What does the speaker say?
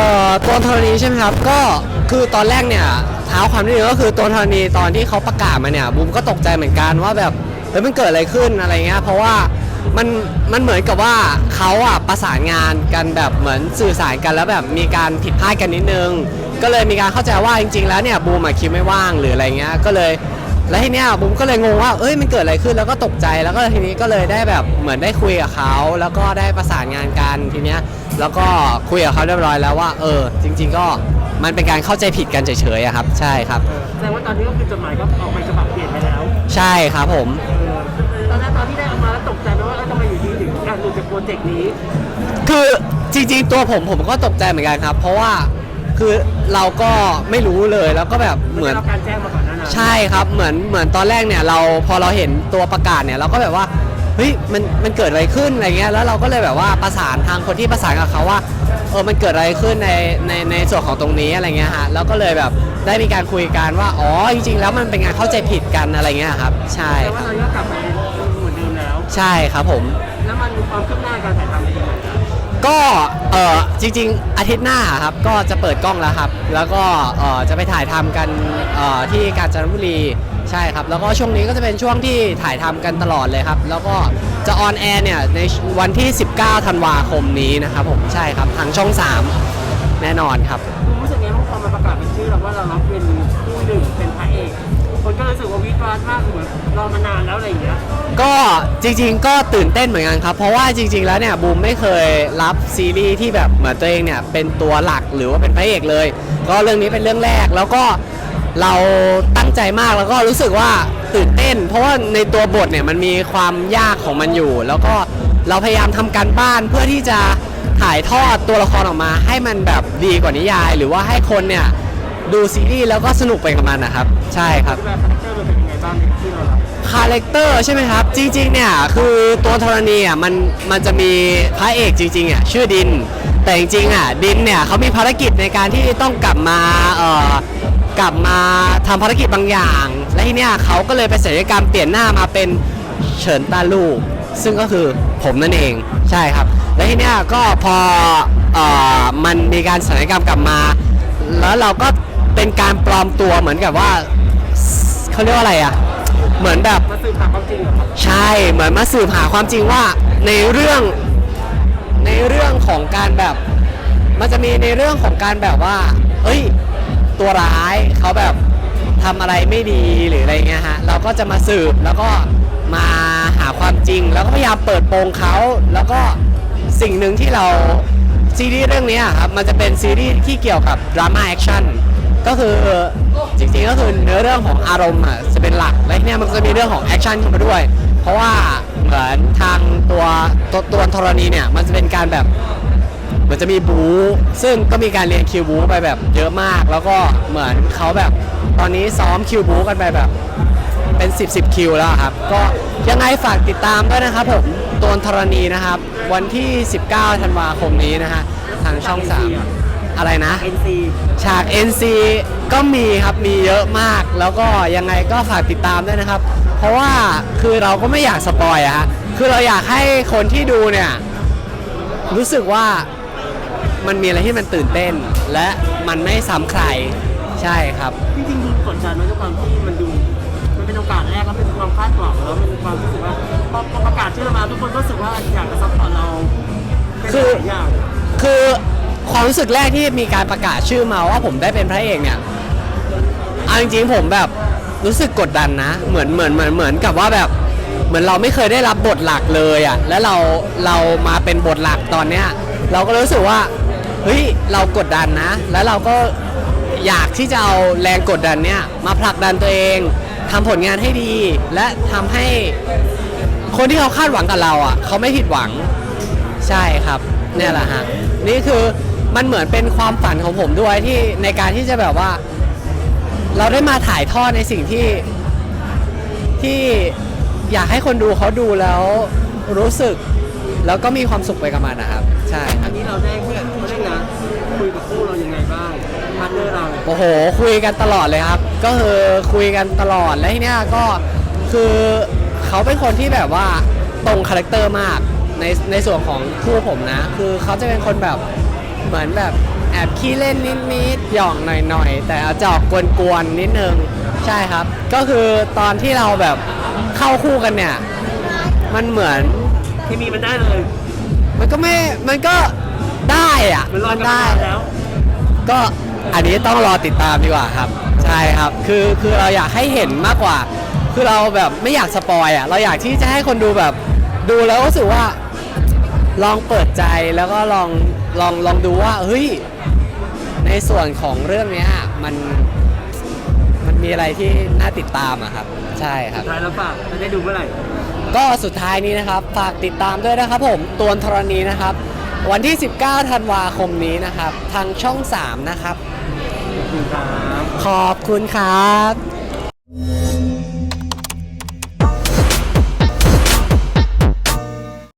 อ่อตัวธรณีใช่ไหมครับก็คือตอนแรกเนี่ยเท้าความนิดนึงก็คือตัวธรณีตอนที่เขาประกาศมาเนี่ยบูมก็ตกใจเหมือนกันว่าแบบเฮ้ยมันเกิดอะไรขึ้นอะไรเงี้ยเพราะว่ามันมันเหมือนกับว่าเขาอะประสานงานกันแบบเหมือนสื่อสารกันแล้วแบบมีการผิดพลาดกันนิดนึง ก็เลยมีการเข้าใจว่าจริง ๆ แล้วเนี่ยบูมอะคิวไม่ว่างหรืออะไรเงี้ยก็เลยแล้วทีเนี้ยบุ้มก็เลยงงว่าเอ้ยมันเกิดอะไรขึ้นแล้วก็ตกใจแล้วก็ทีนี้ก็เลยได้แบบเหมือนได้คุยกับเขาแล้วก็ได้ประสานงานกันทีเนี้ย แล้วก็คุยกับเขาเรียบร้อยแล้วว่า เออ จริง ๆ ก็มันเป็นการเข้าใจผิดกันเฉยๆอะครับ ใช่ครับ แสดงว่าตอนนี้ก็คือจดหมายก็ออกไปฉบับเปลี่ยนไปแล้วใช่ครับผม เออตอนแรกตอนที่ได้ออกมาแล้วตกใจไหมว่าเอ้ยทำไมอยู่ดีถึงการหลุดจากโปรเจกต์นี้ คือจริงๆตัวผมผมก็ตกใจเหมือนกันครับ เพราะว่าคือเราก็ไม่รู้เลยแล้วก็แบบเหมือน ได้รับการแจ้งมาก่อนหน้านั้นใช่ครับเหมือนเหมือนตอนแรกเนี่ยเราพอเราเห็นตัวประกาศเนี่ยเราก็แบบว่า เฮ้ยมันมันเกิดอะไรขึ้นอะไรเงี้ยแล้วเราก็เลยแบบว่าประสานทางคนที่ประสานกับเขาว่าเออมันเกิดอะไรขึ้นในในในส่วนของตรงนี้อะไรเงี้ยฮะแล้วก็เลยแบบได้มีการคุยกันว่าอ๋อจริงๆแล้วมันเป็นการเข้าใจผิดกันอะไรเงี้ยครับ ใช่แต่คว่ารับตอนนี้ก็กลับไปเหมือนเดิมแล้ว ใช่ครับผม แล้วมันมีความคืบหน้าการถ่ายทำเป็นยังไงครับ ก็เออจริง ๆ อาทิตย์หน้าครับก็จะเปิดกล้องแล้วครับ แล้วก็เออจะไปถ่ายทำกันเออที่กาญจนบุรีใช่ครับ แล้วก็ช่วงนี้ก็จะเป็นช่วงที่ถ่ายทำกันตลอดเลยครับ แล้วก็จะออนแอร์เนี่ยในวันที่ 19 ธันวาคมนี้นะครับผมใช่ครับทางช่อง 3 แน่นอนครับ รู้สึกไงบ้างพอมันประกาศเป็นชื่อเราว่าเรารับเป็นผู้หนึ่งเป็นพระเอก ก็รู้สึกว่าวิจารณ์มากเหมือนรอมานานแล้วอะไรอย่างเงี้ยก็จริงๆ ก็ตื่นเต้นเหมือนกันครับ เพราะว่าจริง ๆ แล้วเนี่ยบูมไม่เคยรับซีรีส์ที่แบบเหมือนตัวเองเนี่ยเป็นตัวหลักหรือว่าเป็นพระเอกเลย ก็เรื่องนี้เป็นเรื่องแรกแล้วก็เราตั้งใจมากแล้วก็รู้สึกว่าตื่นเต้น เพราะว่าในตัวบทเนี่ยมันมีความยากของมันอยู่ แล้วก็เราพยายามทำการบ้านเพื่อที่จะถ่ายทอดตัวละครออกมา ให้มันแบบดีกว่านิยาย หรือว่าให้คนเนี่ย ดูซีรีส์แล้วก็สนุกไปกับมันนะครับ ใช่ครับแบบคาแรคเตอร์เป็นยังไงบ้างที่เรารับคาแรคเตอร์ใช่ไหมครับ จริงๆเนี่ยคือตัวธรณีอะมันมันจะมีพระเอกจริงๆอะชื่อดิน แต่จริงๆอะดินเนี่ยเขามีภารกิจในการที่ต้องกลับมาเอ่อกลับมาทำภารกิจบางอย่าง และทีเนี้ยเขาก็เลยไปศัลยกรรมเปลี่ยนหน้ามาเป็นเฉินตาลูก ซึ่งก็คือผมนั่นเองใช่ครับ และทีเนี้ยก็พอเอ่อมันมีการศัลยกรรมกลับมา แล้วเราก็ เป็นการปลอมตัวเหมือนกับว่าเขาเรียกว่าอะไรอะ เหมือนแบบมาสืบหาความจริงเหรอครับใช่เหมือนมาสืบหาความจริงว่าในเรื่องในเรื่องของการแบบ มันจะมีในเรื่องของการแบบว่า เอ้ย ตัวร้ายเขาแบบทำอะไรไม่ดีหรืออะไรเงี้ยฮะเราก็จะมาสืบแล้วก็มาหาความจริง แล้วก็พยายามเปิดโปงเขาแล้วก็สิ่งหนึ่งที่เราซีรีส์เรื่องเนี้ยครับมันจะเป็นซีรีส์ที่เกี่ยวกับดราม่าแอคชั่น ก็คือจริงๆก็คือเนื้อเรื่องของอารมณ์อะจะเป็นหลักและทีเนี่ยมันก็จะมีเรื่องของแอคชั่นเข้ามาด้วย เพราะว่าเหมือนทางตัวตัวตัวธรณีเนี่ยมันจะเป็นการแบบเหมือนจะมีบู๊ซึ่งก็มีการเรียนคิวบู๊ไปแบบเยอะมาก แล้วก็เหมือนเขาแบบตอนนี้ซ้อมคิวบู๊กันไปแบบเป็น 10 10คิวแล้วครับ ก็ยังไงฝากติดตามด้วยนะครับผมตัวธรณีนะครับ วันที่ 19 ธันวาคมนี้นะฮะทางช่อง 3 อะไรนะเอ็นซีฉาก NC ก็มีครับมีเยอะมาก แล้วก็ยังไงก็ฝากติดตามด้วยนะครับ เพราะว่าคือเราก็ไม่อยากสปอยอะฮะคือเราอยากให้คนที่ดูเนี่ย รู้สึกว่ามันมีอะไรที่มันตื่นเต้น และมันไม่ซ้ำใครใช่ครับ จริงๆดูกดดันไหมด้วยความที่มันดู มันเป็นโอกาสแรกแล้วเป็นความคาดหวังแล้วมันมีความรู้สึกว่าพอพอประกาศชื่อมาทุกคนก็รู้สึกว่าอยากจะ ความรู้สึกแรกที่มีการประกาศชื่อมาว่าผมได้เป็นพระเอกเนี่ยเอาจริงๆผมแบบรู้สึกกดดันนะ เหมือนเหมือนเหมือนเหมือนกับว่าแบบ เหมือนเราไม่เคยได้รับบทหลักเลยอะ่ะแล้วเราเรามาเป็นบทหลักตอนเนี้ย เราก็รู้สึกว่าเฮ้ยเรากดดันนะ แล้วเราก็อยากที่จะเอาแรงกดดันเนี่ยมาผลักดันตัวเองทำผลงานให้ดี และทำให้คนที่เขาคาดหวังกับเราอะเขาไม่ผิดหวัง ใช่ครับ เนี่ยแหละฮะ นี่คือ มันเหมือนเป็นความฝันของผมด้วยที่ในการที่จะแบบว่า เราได้มาถ่ายทอดในสิ่งที่ที่อยากให้คนดูเขาดูแล้วรู้สึก แล้วก็มีความสุขไปกับมันนะครับ ใช่อันนี้เราได้คุยเขาได้นะคุยกับคู่เรายังไงบ้างพาร์ทเนอร์เราโอ้โห คุยกันตลอดเลยครับ ก็คือคุยกันตลอดแล้วทีเนี้ยก็คือเขาเป็นคนที่แบบว่าตรงคาแรคเตอร์มากในในส่วนของคู่ผมนะ คือเขาจะเป็นคนแบบ เหมือนแบบแอบขี้เล่นนิดๆหย่องหน่อยๆ แต่เอาจะออกกวนๆนิดนึงใช่ครับ ก็คือตอนที่เราแบบเข้าคู่กันเนี่ย มันเหมือนที่มีมันได้เลย มันก็ไม่ มันก็ได้อะมันรอดกันได้แล้ว ก็อันนี้ต้องรอติดตามดีกว่าครับ ใช่ครับ คือคือเราอยากให้เห็นมากกว่า คือเราแบบไม่อยากสปอยอะ เราอยากที่จะให้คนดูแบบ ดูแล้วรู้สึกว่า ลองเปิดใจแล้วก็ลองลองลองดูว่าเฮ้ยในส่วนของเรื่องเนี้ยมันมันมีอะไรที่น่าติดตามอะครับ ใช่ครับสุดท้ายแล้วฝากจะได้ดูเมื่อไหร่ ก็สุดท้ายนี้นะครับฝากติดตามด้วยนะครับผมตัวนธรณีนะครับ วันที่ 19 ธันวาคมนี้นะครับ ทางช่อง 3 นะครับ ขอบคุณครับขอบคุณครับ